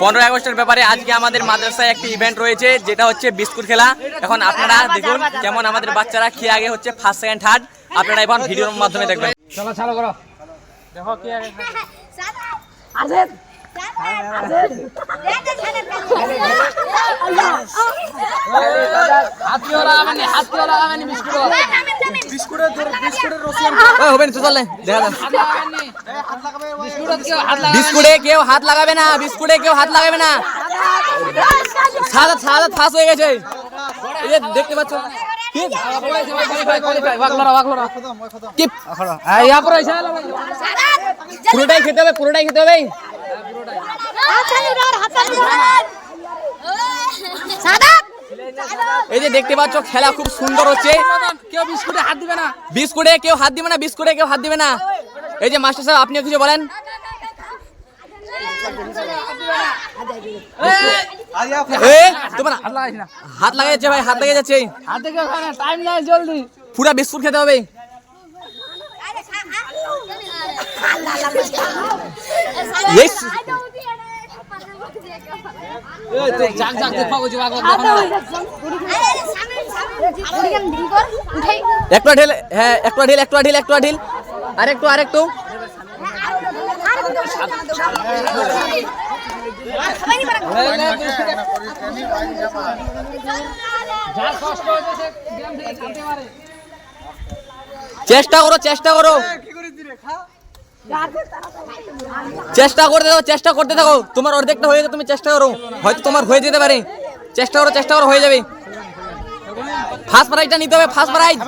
পনেরোই আগস্টের ব্যাপারে আজকে আমাদের মাদ্রাসায় একটি ইভেন্ট রয়েছে যেটা হচ্ছে বিস্কুট খেলা। এখন আপনারা দেখুন কেমন আমাদের বাচ্চারা খেয়ে আগে হচ্ছে ফার্স্ট সেকেন্ড থার্ড আপনারা এখন ভিডিওর মাধ্যমে দেখবেন। চলো চালু করো। দেখো কি আগে বিস্কুট কেউ হাত লাগাবে না বিস্কুটে কেউ হাত লাগাবে না। সাদা সাদা ফাঁস হয়ে গেছে। দেখতে পাচ্ছ? পুরোটাই খেতে হবে পুরোটাই খেতে হবে। এই যে দেখতে পাচ্ছ খেলা খুব সুন্দর হচ্ছে। কেউ বিস্কুটে হাত দিবে না। বিস্কুটে কেউ হাত দিবে না বিস্কুটে কেউ হাত দিবে না। এই যে মাস্টার সাহেব আপনিও কিছু বলেন? হাত লাগে যাচ্ছে ভাই হাত লেগে যাচ্ছে টাইম নাই জলদি পুরা বিস্কুট খেতে হবে। এই একটা ঢিল হ্যাঁ একটা ঢিল একটা ঢিল একটা ঢিল আরেকটু চেষ্টা করো চেষ্টা করো। চেষ্টা করতে থাকো, চেষ্টা করতে থাকো। তোমার অর্ধেকটা হয়ে গেছে, তুমি চেষ্টা করো। হয়তো তোমার হয়ে যেতে পারে। চেষ্টা করো চেষ্টা করো, হয়ে যাবে। ফার্স্ট প্রাইজটা নিতে হবে ফার্স্ট প্রাইজ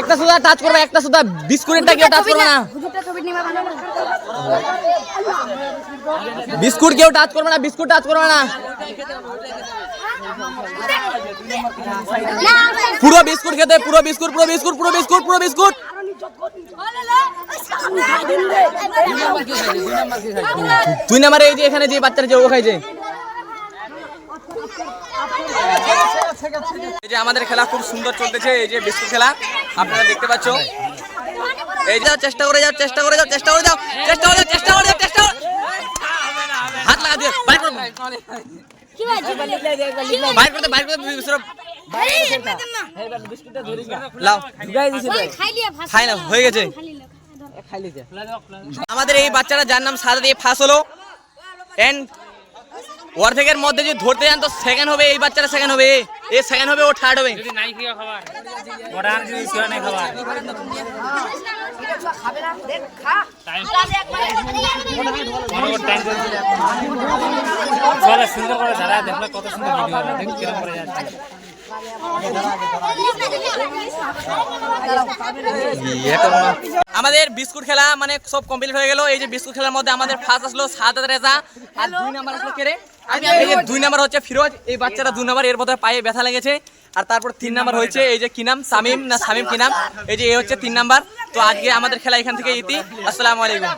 একটা সুদা টাচ করবে, একটা সুদা বিস্কুটটা কেউ টাচ করবে না। বিস্কুট কেউ টাচ করবে না, বিস্কুট টাচ করবে না। পুরো বিস্কুট খেতে, পুরো বিস্কুট পুরো বিস্কুট পুরো বিস্কুট পুরো বিস্কুট। দুই নাম্বারে এই যে এখানে যে বাচ্চারা যে ও খাইছে। এই যে আমাদের খেলা খুব সুন্দর চলতেছে, এই যে বিস্কুট খেলা, আপনারা দেখতে পাচ্ছ। এই যে, চেষ্টা করে যাও, চেষ্টা করে যাও, চেষ্টা করে যাও, চেষ্টা করে যাও, চেষ্টা করে যাও, চেষ্টা বাইর করতে বাইর করতে না। আমাদের এই বাচ্চারা যার নাম সাদা দিয়ে ফাঁস হলো। এন্ড অর্ধেকের মধ্যে যদি ধরতে যান তো সেকেন্ড হবে এই বাচ্চারা সেকেন্ড হবে। এ সেকেন্ড হবে ও থার্ড হবে। যদি নাই সুন্দর করে দেখলে কত সুন্দর ভিডিও দেখ কীরকম করে যাচ্ছে। আমাদের বিস্কুট খেলা মানে সব কমপ্লিট হয়ে গেল। এই যে বিস্কুট খেলার মধ্যে আমাদের ফার্স্ট আসলো সাত রেজা, আর দুই নাম্বার আসলো কেরে দুই নাম্বার হচ্ছে ফিরোজ, এই বাচ্চাটা দুই নাম্বার এর বোধহয় পায়ে ব্যথা লেগেছে। আর তারপর তিন নাম্বার হয়েছে এই যে কি নাম? সামিম, না সামিম কি নাম? এই যে এ হচ্ছে তিন নাম্বার তো আজকে আমাদের খেলা এখান থেকে ইতি। আসসালামু আলাইকুম।